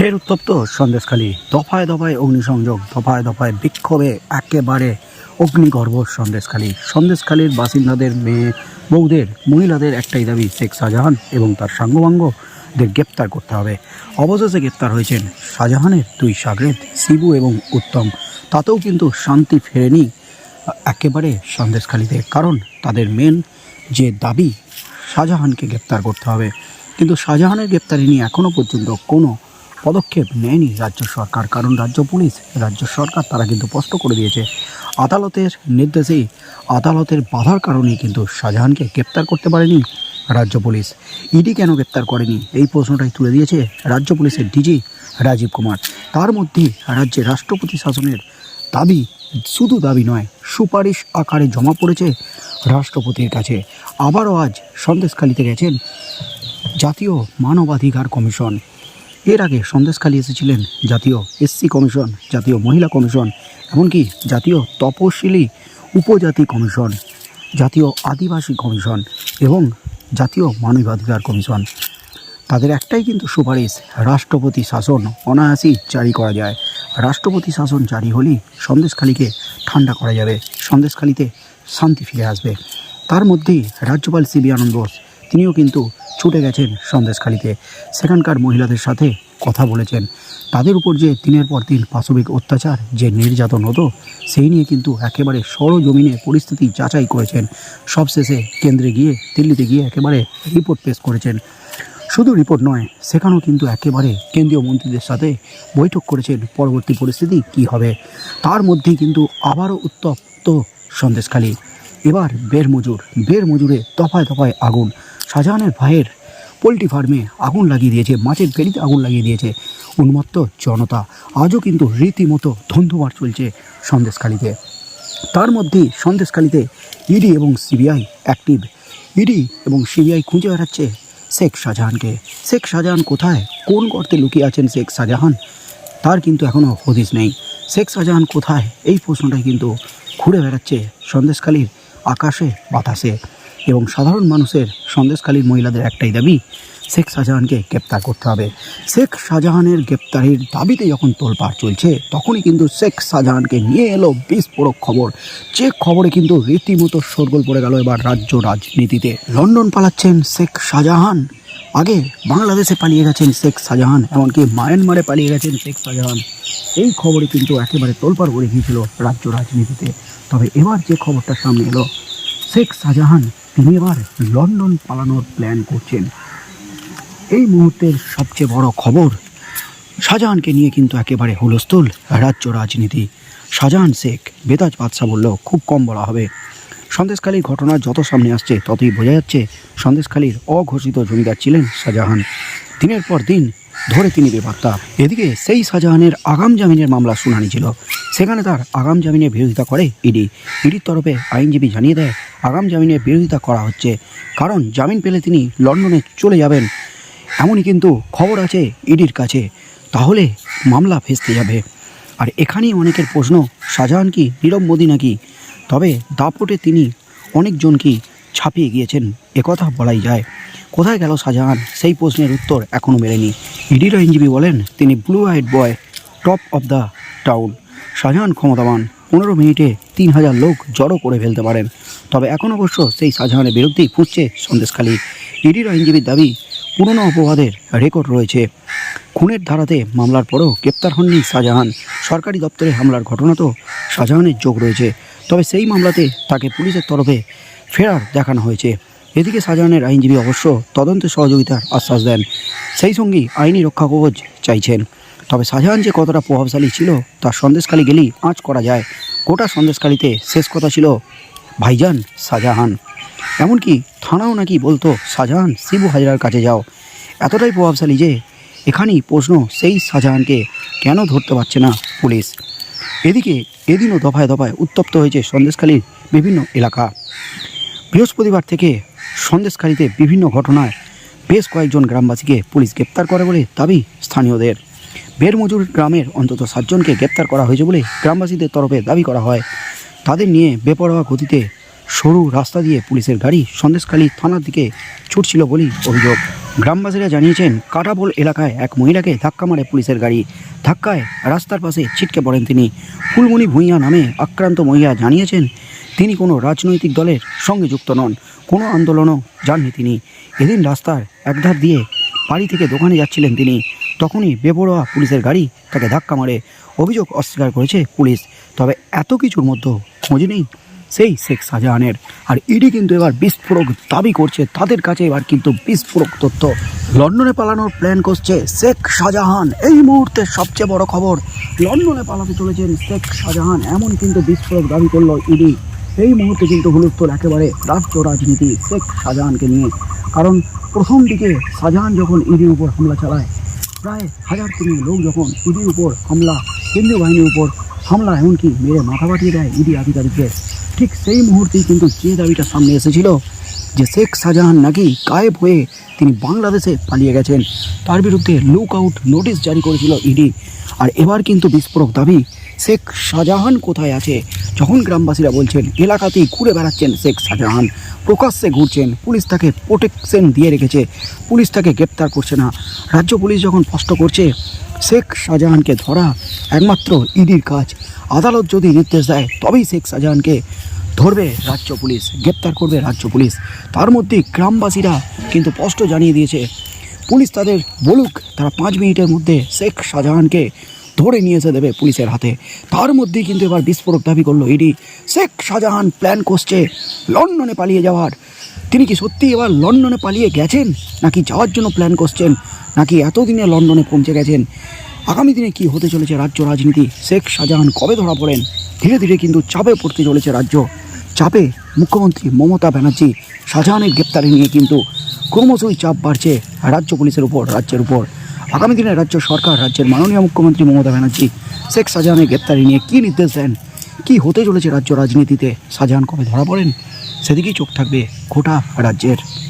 ফের উত্তপ্ত সন্দেশখালী। দফায় দফায় অগ্নিসংযোগ, দফায় দফায় বিক্ষোভে একেবারে অগ্নিগর্ভ সন্দেশখালী। সন্দেশখালীর বাসিন্দাদের মেয়ে, বউদের, মহিলাদের একটাই দাবি, শেখ শাহজাহান এবং তার সাঙ্গবাঙ্গদের গ্রেপ্তার করতে হবে। অবশেষে গ্রেপ্তার হয়েছেন শাহজাহানের দুই সাগরেদ শিবু এবং উত্তম। তাতেও কিন্তু শান্তি ফেরেনি একেবারে সন্দেশখালীতে, কারণ তাদের মেন যে দাবি, শাহজাহানকে গ্রেপ্তার করতে হবে। কিন্তু শাহজাহানের গ্রেপ্তারি নিয়ে এখনও পর্যন্ত কোনো পদক্ষেপ নেয়নি রাজ্য সরকার, কারণ রাজ্য পুলিশ, রাজ্য সরকার তারা কিন্তু স্পষ্ট করে দিয়েছে। আদালতের নির্দেশেই, আদালতের বাধার কারণেই কিন্তু শাহজাহানকে গ্রেপ্তার করতে পারেনি রাজ্য পুলিশ। ইডি কেন গ্রেপ্তার করেনি? এই প্রশ্নটাই তুলে দিয়েছে রাজ্য পুলিশের ডিজি রাজীব কুমার। তার মধ্যে রাজ্যে রাষ্ট্রপতি শাসনের দাবি শুধু দাবি নয়, সুপারিশ আকারে জমা পড়েছে রাষ্ট্রপতির কাছে। আবারও আজ সন্দেশখালিতে গেছেন জাতীয় মানবাধিকার কমিশন। এর আগে সন্দেশখালী এসেছিলেন জাতীয় এসসি কমিশন, জাতীয় মহিলা কমিশন, এমনকি জাতীয় তপশিলি উপজাতি কমিশন, জাতীয় আদিবাসী কমিশন এবং জাতীয় মানবাধিকার কমিশন। তাদের একটাই কিন্তু সুপারিশ, রাষ্ট্রপতি শাসন অনায়াসই জারি করা যায়। রাষ্ট্রপতি শাসন জারি হলেই সন্দেশখালীকে ঠান্ডা করা যাবে, সন্দেশখালীতে শান্তি ফিরে আসবে। তার মধ্যেই রাজ্যপাল সিবি আনন্দ বোস তিনিও কিন্তু ছুটে গেছেন সন্দেশখালীতে। সেখানকার মহিলাদের সাথে কথা বলেছেন। তাদের উপর যে দিনের পর দিন পাশবিক অত্যাচার, যে নির্যাতন হতো, সেই নিয়ে কিন্তু একেবারে সরজমিনে পরিস্থিতি যাচাই করেছেন। সবশেষে কেন্দ্রে গিয়ে, দিল্লিতে গিয়ে একেবারে রিপোর্ট পেশ করেছেন। শুধু রিপোর্ট নয়, সেখানেও কিন্তু একেবারে কেন্দ্রীয় মন্ত্রীদের সাথে বৈঠক করেছেন পরবর্তী পরিস্থিতি কি হবে। তার মধ্যেই কিন্তু আবারও উত্তপ্ত সন্দেশখালী। এবার বের মজুর বের মজুরে দফায় দফায় আগুন। শাহজাহানের ভাইয়ের পোলট্রি ফার্মে আগুন লাগিয়ে দিয়েছে, মাছের ফেরিতে আগুন লাগিয়ে দিয়েছে উন্মত্ত জনতা। আজও কিন্তু রীতিমতো ধন্ধুবার চলছে সন্দেশখালীতে। তার মধ্যে সন্দেশখালীতে ইডি এবং সিবিআই অ্যাক্টিভ ইডি এবং সিবিআই খুঁজে বেড়াচ্ছে শেখ শাহজাহানকে। শেখ শাহজাহান কোথায়? কোন গর্তে লুকিয়ে আছেন শেখ শাহজাহান? তার কিন্তু এখনও হদিস নেই। শেখ শাহজাহান কোথায়? এই প্রশ্নটাই কিন্তু ঘুরে বেড়াচ্ছে সন্দেশখালীর আকাশে, বাতাসে এবং সাধারণ মানুষের সন্দেশকালীন মহিলাদের একটাই দাবি, শেখ শাহজাহানকে গ্রেপ্তার করতে হবে। শেখ শাহজাহানের গ্রেপ্তারির দাবিতে যখন তোলপাড় চলছে, তখনই কিন্তু শেখ শাহজাহানকে নিয়ে এলো বিস্ফোরক খবর। যে খবরে কিন্তু রীতিমতো সরগোল পড়ে গেল এবার রাজ্য রাজনীতিতে। লন্ডন পালাচ্ছেন শেখ শাহজাহান। আগে বাংলাদেশে পালিয়ে গেছেন শেখ শাহজাহান, এমনকি মায়ানমারে পালিয়ে গেছেন শেখ শাহজাহান। এই খবরে কিন্তু একেবারে তোলপাড় করে গিয়েছিল রাজ্য রাজনীতিতে। তবে এবার যে খবরটা সামনে এলো, শেখ শাহজাহান তিনি এবার লন্ডন পালানোর প্ল্যান করছেন। এই মুহূর্তের সবচেয়ে বড় খবর, শাহজাহানকে নিয়ে কিন্তু একেবারে হুলস্থুল রাজ্য রাজনীতি। শাহজাহান, শেখ, বেতাজ বাদশাহ বলল খুব কম বলা হবে। সন্দেশখালীর ঘটনা যত সামনে আসছে ততই বোঝা যাচ্ছে সন্দেশখালীর অঘোষিত জমিদার ছিলেন শাহজাহান। দিনের পর দিন ধরে তিনি বেপাত্তা এদিকে সেই শাহজাহানের আগাম জামিনের মামলা শুনানি ছিল। সেখানে তার আগাম জামিনের বিরোধিতা করে ইডি। ইডির তরফে আইনজীবী জানিয়ে দেয়, আগাম জামিনের বিরোধিতা করা হচ্ছে কারণ জামিন পেলে তিনি লন্ডনে চলে যাবেন। এমনই কিন্তু খবর আছে ইডির কাছে। তাহলে মামলা ফেসতে যাবে। আর এখানেই অনেকের প্রশ্ন, শাহজাহান কি নীরব মোদী নাকি তবে দাপটে তিনি অনেকজনকেই ছাপিয়ে গিয়েছেন। একথা বলাই যায়। কোথায় গেল শাহজাহান? সেই প্রশ্নের উত্তর এখনও মেলেনি। ইডির আইনজীবী বলেন, তিনি blue eyed boy top of the town Shahjahan ক্ষমতাবান, পনেরো মিনিটে তিন হাজার লোক জড়ো করে ফেলতে পারেন। তবে এখন অবশ্য সেই শাহজাহানের বিরুদ্ধেই ফুটছে সন্দেশখালী। ইডির আইনজীবীর দাবি, পুরনো অপবাদের রেকর্ড রয়েছে। খুনের ধারাতে মামলার পরেও গ্রেপ্তার হননি শাহজাহান। সরকারি দপ্তরে হামলার ঘটনা তো শাহজাহানের যোগ রয়েছে। তবে সেই মামলাতে তাকে পুলিশের তরফে ফেরার দেখানো হয়েছে। এদিকে শাহজাহানের আইনজীবী অবশ্য তদন্তে সহযোগিতার আশ্বাস দেন। সেই সঙ্গেই আইনি রক্ষা কবচ চাইছেন। তবে শাহজাহান যে কতটা প্রভাবশালী ছিল তার সন্দেশখালী গেলেই আঁচ করা যায়। গোটা সন্দেশখালীতে শেষ কথা ছিল ভাইজান শাহজাহান। এমনকি থানাও নাকি বলতো, শাহজাহান, শিবু হাজরার কাছে যাও। এতটাই প্রভাবশালী যে এখানেই প্রশ্ন সেই শাহজাহানকে কেন ধরতে পারছে না পুলিশ। এদিকে এদিনও দফায় দফায় উত্তপ্ত হয়েছে সন্দেশখালীর বিভিন্ন এলাকা। বৃহস্পতিবার থেকে সন্দেশখালীতে বিভিন্ন ঘটনায় বেশ কয়েকজন গ্রামবাসীকে পুলিশ গ্রেপ্তার করে বলে দাবি স্থানীয়দের। বেরমজুর গ্রামের অন্তত সাতজনকে গ্রেপ্তার করা হয়েছে বলে গ্রামবাসীদের তরফে দাবি করা হয়। তাদের নিয়ে বেপরোয়া গতিতে সরু রাস্তা দিয়ে পুলিশের গাড়ি সন্দেশখালী থানার দিকে ছুটছিল বলেই অভিযোগ। গ্রামবাসীরা জানিয়েছেন, কাটাবোল এলাকায় এক মহিলাকে ধাক্কা মারে পুলিশের গাড়ি। ধাক্কায় রাস্তার পাশে ছিটকে পড়েন তিনি। ফুলমণি ভূঁইয়া নামে আক্রান্ত মহিলা জানিয়েছেন, তিনি কোনো রাজনৈতিক দলের সঙ্গে যুক্ত নন, কোনো আন্দোলনও যাননি তিনি। এদিন রাস্তার একধার দিয়ে বাড়ি থেকে দোকানে যাচ্ছিলেন তিনি। তখনই বেপরোয়া পুলিশের গাড়ি তাকে ধাক্কা মারে। অভিযোগ অস্বীকার করেছে পুলিশ। তবে এত কিছুর মধ্যে খোঁজ নেই। সেই শেখ শাহজাহানের। আর ইডি কিন্তু এবার বিস্ফোরক দাবি করছে, তাদের কাছে এবার কিন্তু বিস্ফোরক তথ্য। লন্ডনে পালানোর প্ল্যান করছে শেখ শাহজাহান। এই মুহূর্তে সবচেয়ে বড় খবর, লন্ডনে পালাতে চলেছেন শেখ শাহজাহান, এমন কিন্তু বিস্ফোরক দাবি করল ইডি। এই মুহূর্তে কিন্তু হুলুস্থল একেবারে রাষ্ট্র রাজনীতি শেখ শাহজাহানকে নিয়ে। কারণ প্রথম দিকে শাহজাহান যখন ইডির উপর হামলা চালায়, প্রায় হাজার তিন লোক যখন ইডির উপর হামলা, কেন্দ্রীয় বাহিনীর উপর হামলা, এমনকি মেরে মাথা পাঠিয়ে দেয় ইডি আধিকারিকদের। ঠিক সেই মুহূর্তেই কিন্তু যে দাবিটা সামনে এসেছিল যে শেখ শাহজাহান নাকি গায়েব হয়ে তিনি বাংলাদেশে পালিয়ে গেছেন, তার বিরুদ্ধে লুক আউট নোটিশ জারি করেছিল ইডি। আর এবার কিন্তু বিস্ফোরক দাবি, শেখ শাহজাহান কোথায় আছে? যখন গ্রামবাসীরা বলছেন, এলাকাতেই ঘুরে বেড়াচ্ছেন শেখ শাহজাহান, প্রকাশ্যে ঘুরছেন, পুলিশ তাকে প্রোটেকশন দিয়ে রেখেছে, পুলিশ তাকে গ্রেপ্তার করছে না। রাজ্য পুলিশ যখন স্পষ্ট করছে, শেখ শাহজাহানকে ধরা একমাত্র ইডির কাজ। আদালত যদি নির্দেশ দেয়, তবেই শেখ শাহজাহানকে ধরবে রাজ্য পুলিশ, গ্রেপ্তার করবে রাজ্য পুলিশ। তার মধ্যে গ্রামবাসীরা কিন্তু স্পষ্ট জানিয়ে দিয়েছে, পুলিশ তাদের বলুক, তারা পাঁচ মিনিটের মধ্যে শেখ শাহজাহানকে ধরে নিয়ে এসে দেবে পুলিশের হাতে। তার মধ্যেই কিন্তু এবার বিস্ফোরক দাবি করল ইডি। শেখ শাহজাহান প্ল্যান করছে লন্ডনে পালিয়ে যাওয়ার। তিনি কি সত্যি এবার লন্ডনে পালিয়ে গেছেন? নাকি যাওয়ার জন্য প্ল্যান করছেন? নাকি এতদিনে লন্ডনে পৌঁছে গেছেন? আগামী দিনে কি হতে চলেছে রাজ্য রাজনীতি? শেখ শাহজাহান কবে ধরা পড়েন? ধীরে ধীরে কিন্তু চাপে পড়তে চলেছে রাজ্য। চাপে মুখ্যমন্ত্রী মমতা ব্যানার্জি শাহজাহানের গ্রেপ্তারি নিয়ে কিন্তু ক্রমশই চাপ বাড়ছে রাজ্য পুলিশের উপর, রাজ্যের উপর। আগামী দিনে রাজ্য সরকার, রাজ্যের মাননীয় মুখ্যমন্ত্রী মমতা ব্যানার্জি শেখ শাহজাহানের গ্রেপ্তারি নিয়ে কী নির্দেশ দেন? কী হতে চলেছে রাজ্য রাজনীতিতে? শাহজাহান কবে ধরা পড়েন? সেদিকেই চোখ থাকবে গোটা রাজ্যের।